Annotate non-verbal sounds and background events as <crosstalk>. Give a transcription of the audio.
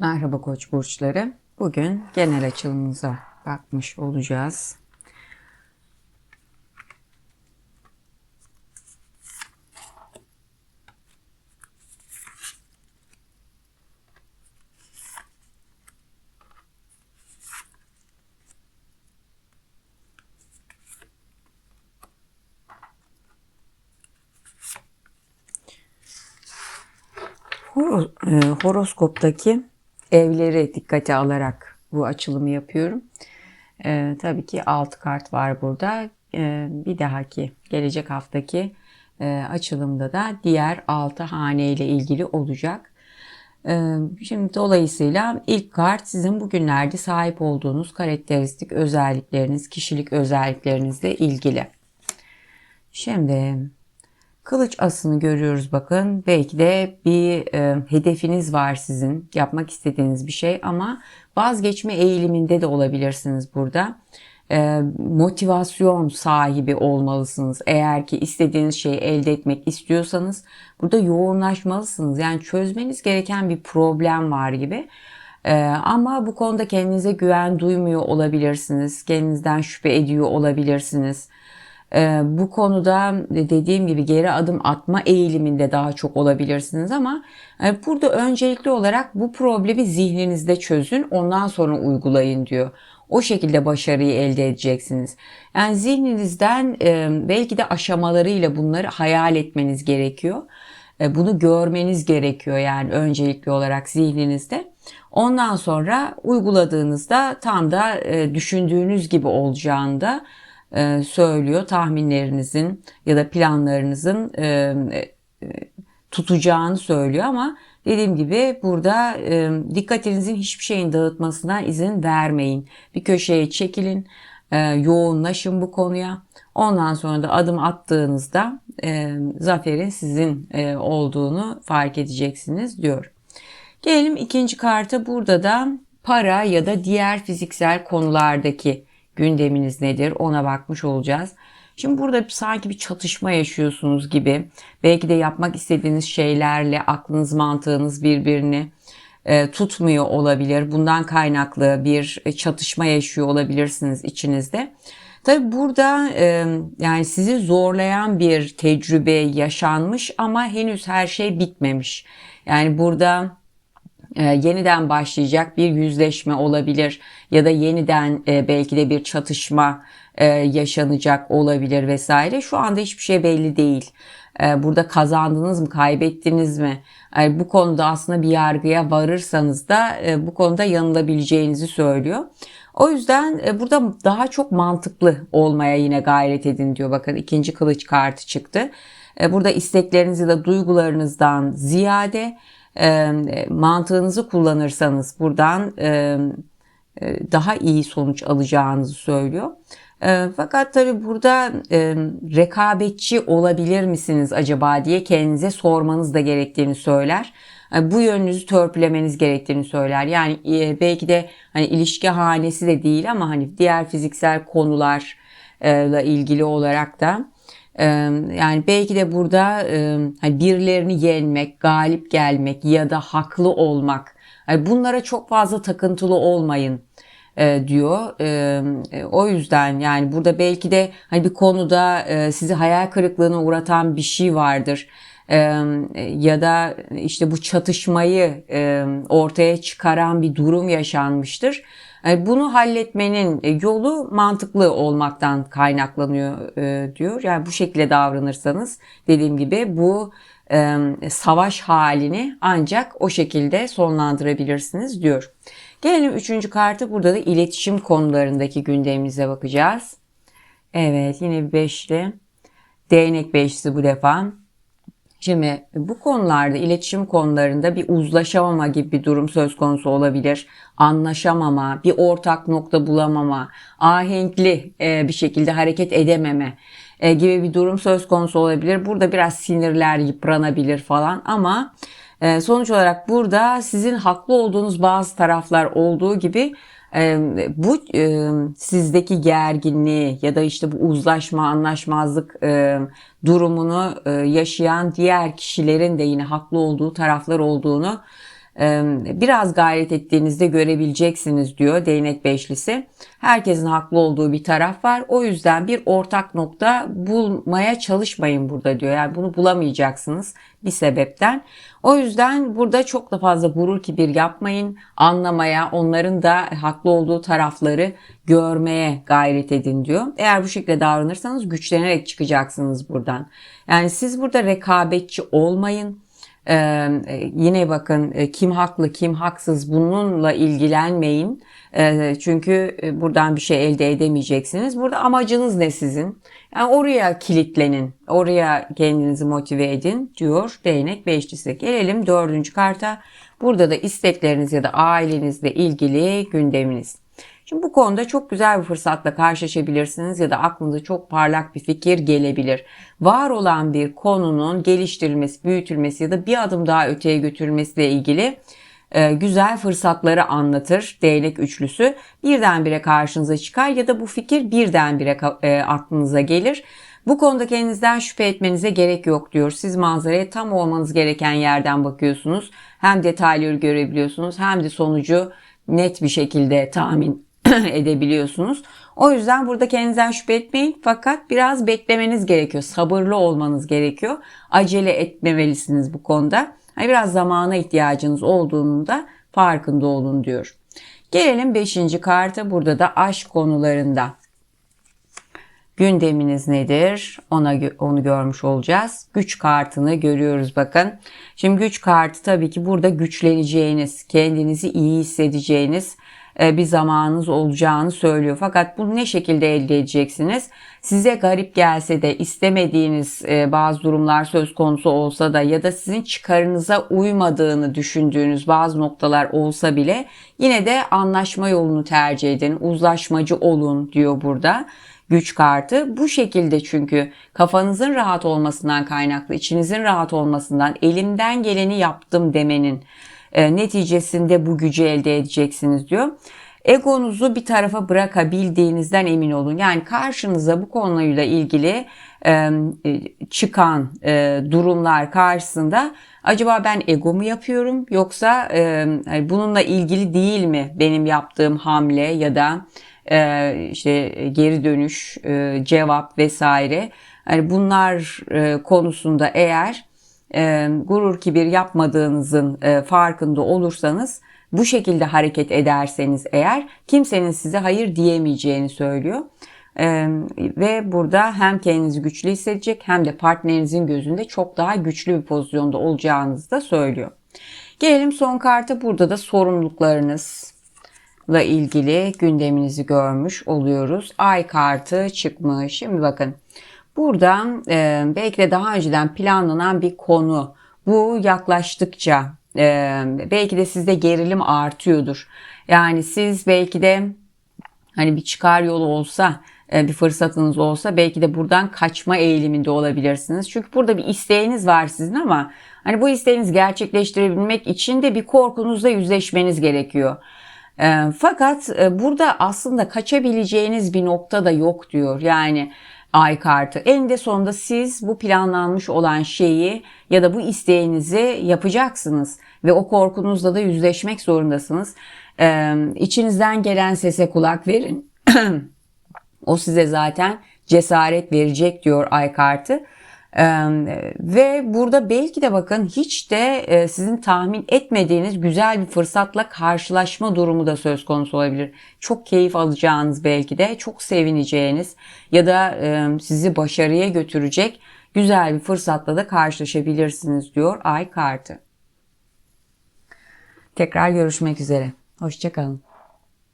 Merhaba Koç burçları. Bugün genel açılımımıza bakmış olacağız. E, horoskoptaki evleri dikkate alarak bu açılımı yapıyorum. E, tabii ki 6 kart var burada. E, bir dahaki gelecek haftaki e, açılımda da diğer 6 hane ile ilgili olacak. E, şimdi dolayısıyla ilk kart sizin bugünlerde sahip olduğunuz karakteristik özellikleriniz, kişilik özelliklerinizle ilgili. Şimdi Kılıç asını görüyoruz bakın. Belki de bir e, hedefiniz var sizin. Yapmak istediğiniz bir şey ama vazgeçme eğiliminde de olabilirsiniz burada. E, motivasyon sahibi olmalısınız. Eğer ki istediğiniz şeyi elde etmek istiyorsanız burada yoğunlaşmalısınız. Yani çözmeniz gereken bir problem var gibi. Ee, ama bu konuda kendinize güven duymuyor olabilirsiniz. Kendinizden şüphe ediyor olabilirsiniz. Ee, bu konuda dediğim gibi geri adım atma eğiliminde daha çok olabilirsiniz ama e, burada öncelikli olarak bu problemi zihninizde çözün ondan sonra uygulayın diyor. O şekilde başarıyı elde edeceksiniz. Yani zihninizden e, belki de aşamalarıyla bunları hayal etmeniz gerekiyor. E, bunu görmeniz gerekiyor yani öncelikli olarak zihninizde. Ondan sonra uyguladığınızda tam da düşündüğünüz gibi olacağında e, söylüyor. Tahminlerinizin ya da planlarınızın e, e, tutacağını söylüyor ama dediğim gibi burada dikkatinizin hiçbir şeyin dağıtmasına izin vermeyin. Bir köşeye çekilin, yoğunlaşın bu konuya. Ondan sonra da adım attığınızda zaferin sizin olduğunu fark edeceksiniz diyor. Gelelim ikinci karta burada da para ya da diğer fiziksel konulardaki gündeminiz nedir ona bakmış olacağız. Şimdi burada sanki bir çatışma yaşıyorsunuz gibi. Belki de yapmak istediğiniz şeylerle aklınız mantığınız birbirini e, tutmuyor olabilir. Bundan kaynaklı bir çatışma yaşıyor olabilirsiniz içinizde. Tabi burada e, yani sizi zorlayan bir tecrübe yaşanmış ama henüz her şey bitmemiş. Yani burada e, yeniden başlayacak bir yüzleşme olabilir ya da yeniden e, belki de bir çatışma e, yaşanacak olabilir vesaire. Şu anda hiçbir şey belli değil. Burada kazandınız mı, kaybettiniz mi? Bu konuda aslında bir yargıya varırsanız da bu konuda yanılabileceğinizi söylüyor. O yüzden burada daha çok mantıklı olmaya yine gayret edin diyor. Bakın ikinci kılıç kartı çıktı. Burada isteklerinizi de duygularınızdan ziyade e, mantığınızı kullanırsanız buradan e, daha iyi sonuç alacağınızı söylüyor. E, fakat tabi burada e, rekabetçi olabilir misiniz acaba diye kendinize sormanız da gerektiğini söyler. E, bu yönünüzü törpülemeniz gerektiğini söyler. Yani e, belki de hani ilişki hanesi de değil ama hani diğer fiziksel konularla ilgili olarak da yani belki de burada hani birilerini yenmek, galip gelmek ya da haklı olmak. Yani bunlara çok fazla takıntılı olmayın diyor. O yüzden yani burada belki de hani bir konuda sizi hayal kırıklığına uğratan bir şey vardır. Ya da işte bu çatışmayı ortaya çıkaran bir durum yaşanmıştır. Bunu halletmenin e, yolu mantıklı olmaktan kaynaklanıyor e, diyor. Yani bu şekilde davranırsanız dediğim gibi bu savaş halini ancak o şekilde sonlandırabilirsiniz diyor. Gelelim üçüncü kartı burada da iletişim konularındaki gündemimize bakacağız. Evet yine bir beşli. Değnek beşlisi bu defa. Şimdi bu konularda iletişim konularında bir uzlaşamama gibi bir durum söz konusu olabilir. Anlaşamama, bir ortak nokta bulamama, ahenkli e, bir şekilde hareket edememe e, gibi bir durum söz konusu olabilir. Burada biraz sinirler yıpranabilir falan ama e, sonuç olarak burada sizin haklı olduğunuz bazı taraflar olduğu gibi bu sizdeki gerginliği ya da işte bu uzlaşma, anlaşmazlık durumunu yaşayan diğer kişilerin de yine haklı olduğu taraflar olduğunu biraz gayret ettiğinizde görebileceksiniz diyor değnek beşlisi. Herkesin haklı olduğu bir taraf var. O yüzden bir ortak nokta bulmaya çalışmayın burada diyor. Yani bunu bulamayacaksınız bir sebepten. O yüzden burada çok da fazla gurur kibir yapmayın. Anlamaya, onların da haklı olduğu tarafları görmeye gayret edin diyor. Eğer bu şekilde davranırsanız güçlenerek çıkacaksınız buradan. Yani siz burada rekabetçi olmayın. Ee, yine bakın e, kim haklı kim haksız bununla ilgilenmeyin. Çünkü e, buradan bir şey elde edemeyeceksiniz. Burada amacınız ne sizin? Yani oraya kilitlenin. Oraya kendinizi motive edin diyor değnek beşlisi. Gelelim dördüncü karta. Burada da istekleriniz ya da ailenizle ilgili gündeminiz. Şimdi bu konuda çok güzel bir fırsatla karşılaşabilirsiniz ya da aklınıza çok parlak bir fikir gelebilir. Var olan bir konunun geliştirilmesi, büyütülmesi ya da bir adım daha öteye götürülmesiyle ilgili e, güzel fırsatları anlatır değnek üçlüsü. Birdenbire karşınıza çıkar ya da bu fikir birdenbire e, aklınıza gelir. Bu konuda kendinizden şüphe etmenize gerek yok diyor. Siz manzaraya tam olmanız gereken yerden bakıyorsunuz. Hem detayları görebiliyorsunuz hem de sonucu net bir şekilde tahmin <clears throat> edebiliyorsunuz. O yüzden burada kendinizden şüphe etmeyin fakat biraz beklemeniz gerekiyor. Sabırlı olmanız gerekiyor. Acele etmemelisiniz bu konuda. Hani biraz zamana ihtiyacınız olduğunu da farkında olun diyor. Gelelim 5. karta burada da aşk konularında. Gündeminiz nedir? Ona onu görmüş olacağız. Güç kartını görüyoruz bakın. Şimdi güç kartı tabii ki burada güçleneceğiniz, kendinizi iyi hissedeceğiniz, bir zamanınız olacağını söylüyor. Fakat bunu ne şekilde elde edeceksiniz? Size garip gelse de istemediğiniz e, bazı durumlar söz konusu olsa da ya da sizin çıkarınıza uymadığını düşündüğünüz bazı noktalar olsa bile yine de anlaşma yolunu tercih edin, uzlaşmacı olun diyor burada güç kartı. Bu şekilde çünkü kafanızın rahat olmasından kaynaklı, içinizin rahat olmasından, elimden geleni yaptım demenin e, neticesinde bu gücü elde edeceksiniz diyor. Egonuzu bir tarafa bırakabildiğinizden emin olun. Yani karşınıza bu konuyla ilgili e, e, çıkan durumlar karşısında acaba ben ego mu yapıyorum yoksa hani bununla ilgili değil mi benim yaptığım hamle ya da işte geri dönüş, cevap vesaire. Yani bunlar konusunda eğer e, gurur kibir yapmadığınızın e, farkında olursanız bu şekilde hareket ederseniz eğer kimsenin size hayır diyemeyeceğini söylüyor. Ee, ve burada hem kendinizi güçlü hissedecek hem de partnerinizin gözünde çok daha güçlü bir pozisyonda olacağınızı da söylüyor. Gelelim son karta burada da sorumluluklarınızla ilgili gündeminizi görmüş oluyoruz. Ay kartı çıkmış. Şimdi bakın Burada e, belki de daha önceden planlanan bir konu. Bu yaklaştıkça e, belki de sizde gerilim artıyordur. Yani siz belki de hani bir çıkar yolu olsa e, bir fırsatınız olsa belki de buradan kaçma eğiliminde olabilirsiniz. Çünkü burada bir isteğiniz var sizin ama hani bu isteğinizi gerçekleştirebilmek için de bir korkunuzla yüzleşmeniz gerekiyor. E, fakat e, burada aslında kaçabileceğiniz bir nokta da yok diyor. Yani ay kartı. Eninde sonunda siz bu planlanmış olan şeyi ya da bu isteğinizi yapacaksınız ve o korkunuzla da yüzleşmek zorundasınız. Ee, içinizden gelen sese kulak verin. <clears throat> o size zaten cesaret verecek diyor ay kartı. Ve burada belki de bakın hiç de e, sizin tahmin etmediğiniz güzel bir fırsatla karşılaşma durumu da söz konusu olabilir. Çok keyif alacağınız belki de çok sevineceğiniz ya da sizi başarıya götürecek güzel bir fırsatla da karşılaşabilirsiniz diyor ay kartı. Tekrar görüşmek üzere. Hoşçakalın.